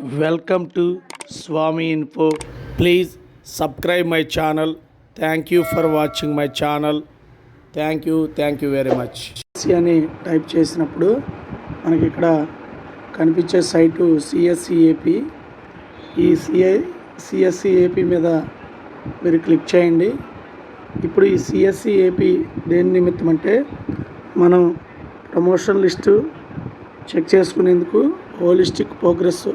Welcome to Swami info. Please subscribe my channel. Thank you for watching my channel. Thank you thank you very much. అని type చేసినప్పుడు మనకి ఇక్కడ కనిపించే site సిఎస్సిఏపి ఈ CI సిఎస్సిఏపి మీద మీరు క్లిక్ చేయండి. ఇప్పుడు ఈ సిఎస్సిఏపి దేని నిమిత్తం అంటే మనం ప్రమోషన్ లిస్టు చెక్ చేసుకునేందుకు హోలిస్టిక్ ప్రోగ్రెస్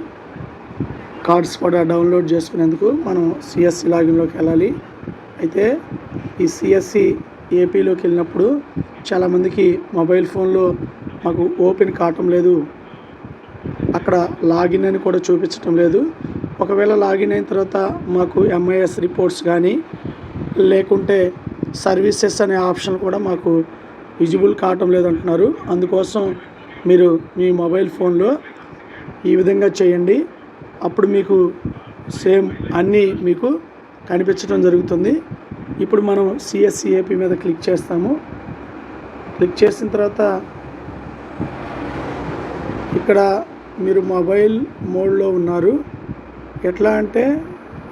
కార్డ్స్ కూడా డౌన్లోడ్ చేసుకునేందుకు మనం సిఎస్సి లాగిన్లోకి వెళ్ళాలి. అయితే ఈ సిఎస్సి ఏపీలోకి వెళ్ళినప్పుడు చాలామందికి మొబైల్ ఫోన్లో మాకు ఓపెన్ కావటం లేదు. అక్కడ లాగిన్ అని కూడా చూపించటం లేదు. ఒకవేళ లాగిన్ అయిన తర్వాత మాకు ఎంఐఎస్ రిపోర్ట్స్ కానీ లేకుంటే సర్వీసెస్ అనే ఆప్షన్ కూడా మాకు విజిబుల్ కావటం లేదంటున్నారు. అందుకోసం మీరు మీ మొబైల్ ఫోన్లో ఈ విధంగా చేయండి. అప్పుడు మీకు సేమ్ అన్నీ మీకు కనిపించడం జరుగుతుంది. ఇప్పుడు మనం సిఎస్సిఏపి మీద క్లిక్ చేస్తాము. క్లిక్ చేసిన తర్వాత ఇక్కడ మీరు మొబైల్ మోడ్లో ఉన్నారు. ఎట్లా అంటే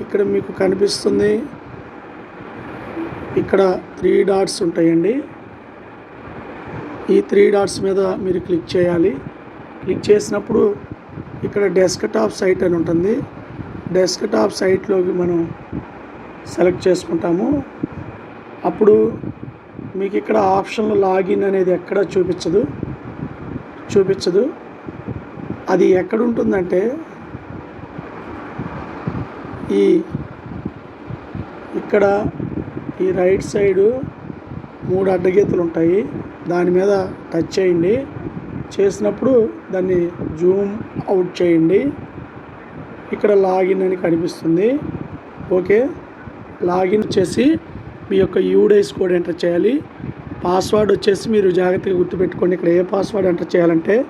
ఇక్కడ మీకు కనిపిస్తుంది. ఇక్కడ త్రీ డాట్స్ ఉంటాయండి. ఈ త్రీ డాట్స్ మీద మీరు క్లిక్ చేయాలి. క్లిక్ చేసినప్పుడు ఇక్కడ డెస్క్టాప్ సైట్ అని ఉంటుంది. డెస్క్టాప్ సైట్లోకి మనం సెలెక్ట్ చేసుకుంటాము. అప్పుడు మీకు ఇక్కడ ఆప్షన్లో లాగిన్ అనేది ఎక్కడ చూపించదు? చూపించదు. అది ఎక్కడ ఉంటుందంటే ఈ ఇక్కడ ఈ రైట్ సైడు మూడు అడ్డగీతలు ఉంటాయి. దాని మీద టచ్ చేయండి. చేసినప్పుడు దాన్ని జూమ్ అవుట్ చేయండి. ఇక్కడ లాగిన్ అని కనిపిస్తుంది. ఓకే. లాగిన్ చేసి మీ యొక్క యూడైస్ కోడ్ ఎంటర్ చేయాలి. పాస్వర్డ్ వచ్చేసి మీరు జాగ్రత్తగా గుర్తుపెట్టుకోండి. ఇక్కడ ఏ పాస్వర్డ్ ఎంటర్ చేయాలంటే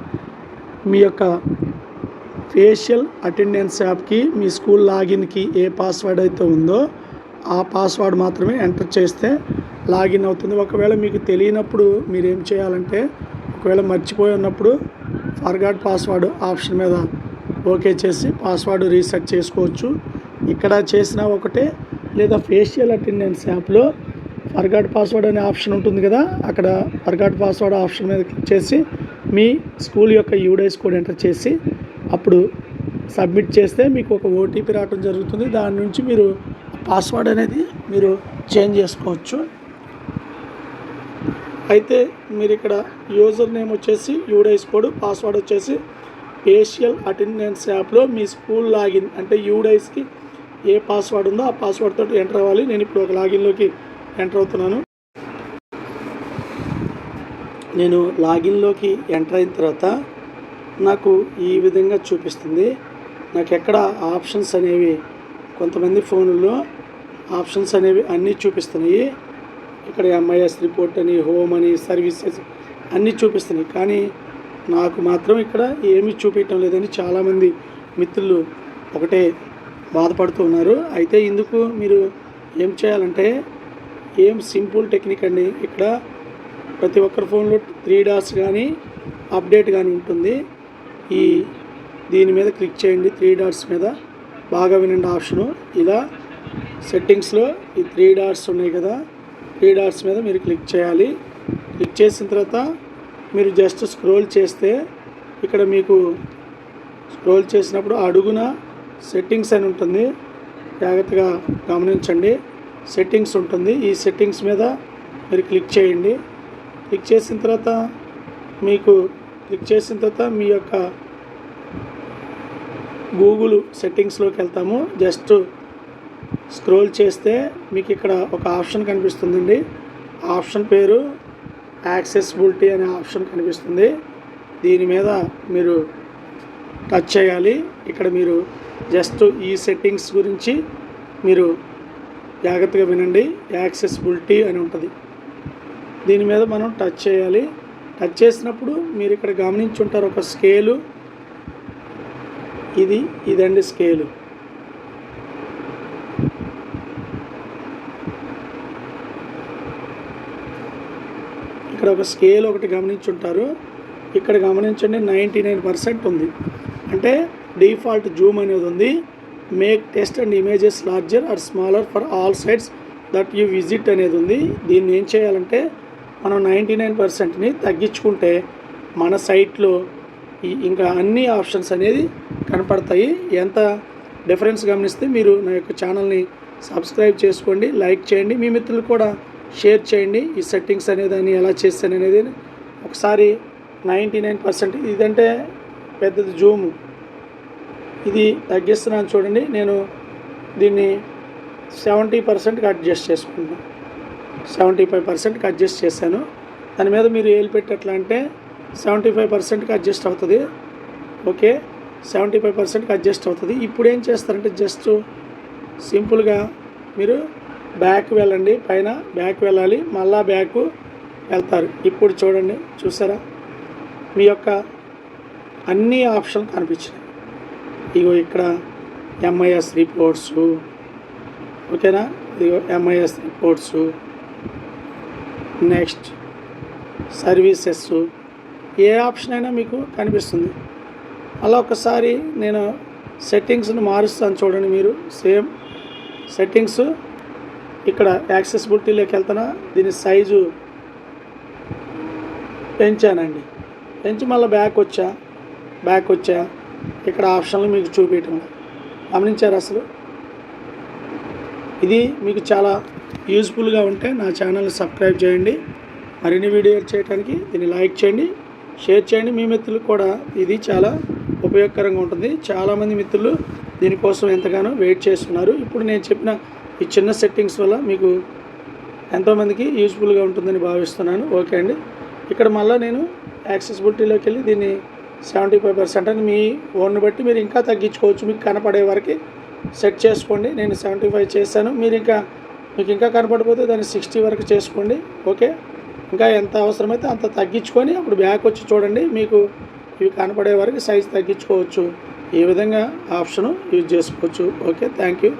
మీ యొక్క ఫేషియల్ అటెండెన్స్ యాప్కి మీ స్కూల్ లాగిన్కి ఏ పాస్వర్డ్ అయితే ఉందో ఆ పాస్వర్డ్ మాత్రమే ఎంటర్ చేస్తే లాగిన్ అవుతుంది. ఒకవేళ మీకు తెలియనప్పుడు మీరు ఏం చేయాలంటే ఒకవేళ మర్చిపోయి ఉన్నప్పుడు ఫర్గాట్ పాస్వర్డ్ ఆప్షన్ మీద ఓకే చేసి పాస్వర్డ్ రీసెట్ చేసుకోవచ్చు. ఇక్కడ చేసిన ఒకటే లేదా ఫేషియల్ అటెండెన్స్ యాప్లో ఫర్గాట్ పాస్వర్డ్ అనే ఆప్షన్ ఉంటుంది కదా అక్కడ ఫర్గాట్ పాస్వర్డ్ ఆప్షన్ మీద క్లిక్ చేసి మీ స్కూల్ యొక్క యూడైస్ కోడ్ ఎంటర్ చేసి అప్పుడు సబ్మిట్ చేస్తే మీకు ఒక ఓటీపీ రావడం జరుగుతుంది. దాని నుంచి మీరు పాస్వర్డ్ అనేది మీరు చేంజ్ చేసుకోవచ్చు. అయితే మీరు ఇక్కడ యూజర్ నేమ్ వచ్చేసి యూడైస్ కోడ్ పాస్వర్డ్ వచ్చేసి ఫేషియల్ అటెండెన్స్ యాప్లో మీ స్కూల్ లాగిన్ అంటే యూడైస్కి ఏ పాస్వర్డ్ ఉందో ఆ పాస్వర్డ్ తోటి ఎంటర్ అవ్వాలి. నేను ఇప్పుడు ఒక లాగిన్లోకి ఎంటర్ అవుతున్నాను. నేను లాగిన్లోకి ఎంటర్ అయిన తర్వాత నాకు ఈ విధంగా చూపిస్తుంది. నాకు ఎక్కడ ఆప్షన్స్ అనేవి కొంతమంది ఫోన్లలో ఆప్షన్స్ అనేవి అన్నీ చూపిస్తున్నాయి. ఇక్కడ ఎంఐఎస్ రిపోర్ట్ అని హోమ్ అని సర్వీసెస్ అన్నీ చూపిస్తున్నాయి. కానీ నాకు మాత్రం ఇక్కడ ఏమీ చూపించడం లేదని చాలామంది మిత్రులు ఒకటే బాధపడుతూ ఉన్నారు. అయితే ఇందుకు మీరు ఏం చేయాలంటే ఏం సింపుల్ టెక్నిక్ అండి. ఇక్కడ ప్రతి ఒక్కరి ఫోన్లో త్రీ డాట్స్ కానీ అప్డేట్ కానీ ఉంటుంది. ఈ దీని మీద క్లిక్ చేయండి. త్రీ డాట్స్ మీద బాగా వినండి ఆప్షను ఇలా సెట్టింగ్స్లో ఈ త్రీ డాట్స్ ఉన్నాయి కదా. త్రీ డాట్స్ మీద మీరు క్లిక్ చేయాలి. క్లిక్ చేసిన తర్వాత మీరు జస్ట్ స్క్రోల్ చేస్తే ఇక్కడ మీకు స్క్రోల్ చేసినప్పుడు అడుగున సెట్టింగ్స్ అని ఉంటుంది. జాగ్రత్తగా గమనించండి. సెట్టింగ్స్ ఉంటుంది. ఈ సెట్టింగ్స్ మీద మీరు క్లిక్ చేయండి. క్లిక్ చేసిన తర్వాత మీకు క్లిక్ చేసిన తర్వాత మీ యొక్క గూగుల్ సెట్టింగ్స్లోకి వెళ్తాము. జస్ట్ స్క్రోల్ చేస్తే మీకు ఇక్కడ ఒక ఆప్షన్ కనిపిస్తుందండి. ఆప్షన్ పేరు యాక్సెసిబిలిటీ అనే ఆప్షన్ కనిపిస్తుంది. దీని మీద మీరు టచ్ చేయాలి. ఇక్కడ మీరు జస్ట్ ఈ సెట్టింగ్స్ గురించి మీరు జాగ్రత్తగా వినండి. యాక్సెసిబిలిటీ అని ఉంటుంది. దీని మీద మనం టచ్ చేయాలి. టచ్ చేసినప్పుడు మీరు ఇక్కడ గమనించుంటారు ఒక స్కేలు. ఇది ఇదండి స్కేలు. ఇక్కడ ఒక స్కేల్ ఒకటి గమనించుంటారు. ఇక్కడ గమనించండి నైంటీ నైన్ పర్సెంట్ ఉంది. అంటే డిఫాల్ట్ జూమ్ అనేది ఉంది. Make text and images larger or smaller for all sites that you visit అనేది ఉంది. దీన్ని ఏం చేయాలంటే మనం నైంటీ నైన్ పర్సెంట్ని తగ్గించుకుంటే మన సైట్లో ఇంకా అన్ని ఆప్షన్స్ అనేది కనపడతాయి. ఎంత డిఫరెన్స్ గమనిస్తే మీరు నా యొక్క ఛానల్ని సబ్స్క్రైబ్ చేసుకోండి లైక్ చేయండి. మీ మిత్రులు కూడా షేర్ చేయండి. ఈ సెట్టింగ్స్ అనేదాన్ని ఎలా చేస్తాను అనేది ఒకసారి నైంటీ నైన్ పర్సెంట్ ఇదంటే పెద్దది జూము. ఇది తగ్గిస్తున్నాను చూడండి. నేను దీన్ని సెవెంటీ పర్సెంట్కి అడ్జస్ట్ చేసుకుంటున్నాను సెవెంటీ ఫైవ్ పర్సెంట్కి అడ్జస్ట్ చేశాను. దాని మీద మీరు ఏలు పెట్టేట్లా అంటే సెవెంటీ ఫైవ్ పర్సెంట్కి అడ్జస్ట్ అవుతుంది. ఓకే? సెవెంటీ ఫైవ్ పర్సెంట్కి అడ్జస్ట్ అవుతుంది. ఇప్పుడు ఏం చేస్తారంటే జస్ట్ సింపుల్గా మీరు బ్యాక్ వెళ్ళండి పైన బ్యాక్ వెళ్ళాలి మళ్ళా బ్యాక్ వెళ్తారు. ఇప్పుడు చూడండి చూసారా? మీ యొక్క అన్ని ఆప్షన్ కనిపించినాయి. ఇగో ఇక్కడ ఎంఐఎస్ రిపోర్ట్స్ ఓకేనా? ఇదిగో ఎంఐఎస్ రిపోర్ట్స్ నెక్స్ట్ సర్వీసెస్ ఏ ఆప్షన్ అయినా మీకు కనిపిస్తుంది. అలా ఒకసారి నేను సెట్టింగ్స్ను మారుస్తాను చూడండి మీరు. సేమ్ సెట్టింగ్స్ ఇక్కడ యాక్సెసిబిలిటీలోకి వెళ్తున్నా దీని సైజు పెంచానండి. పెంచి మళ్ళీ బ్యాక్ వచ్చా బ్యాక్ వచ్చా. ఇక్కడ ఆప్షన్లు మీకు చూపించడం గమనించారు అసలు? ఇది మీకు చాలా యూజ్ఫుల్గా ఉంటే నా ఛానల్ని సబ్స్క్రైబ్ చేయండి. మరిన్ని వీడియోలు చేయడానికి దీన్ని లైక్ చేయండి. షేర్ చేయండి. మీ మిత్రులు కూడా ఇది చాలా ఉపయోగకరంగా ఉంటుంది. చాలామంది మిత్రులు దీనికోసం ఎంతగానో వెయిట్ చేస్తున్నారు. ఇప్పుడు నేను చెప్పిన ఈ చిన్న సెట్టింగ్స్ వల్ల మీకు ఎంతోమందికి యూజ్ఫుల్గా ఉంటుందని భావిస్తున్నాను. ఓకే అండి. ఇక్కడ మళ్ళీ నేను యాక్సెసిబిలిటీలోకి వెళ్ళి దీన్ని సెవెంటీ ఫైవ్ పర్సెంట్ అని మీ ఓన్ని బట్టి మీరు ఇంకా తగ్గించుకోవచ్చు. మీకు కనపడే వరకు సెట్ చేసుకోండి. నేను సెవెంటీ ఫైవ్ చేశాను. మీరు ఇంకా మీకు ఇంకా కనపడిపోతే దాన్ని సిక్స్టీ వరకు చేసుకోండి. ఓకే ఇంకా ఎంత అవసరమైతే అంత తగ్గించుకొని అప్పుడు బ్యాక్ వచ్చి చూడండి. మీకు ఇవి కనపడే వరకు సైజ్ తగ్గించుకోవచ్చు. ఈ విధంగా ఆప్షను యూజ్ చేసుకోవచ్చు. Okay thank you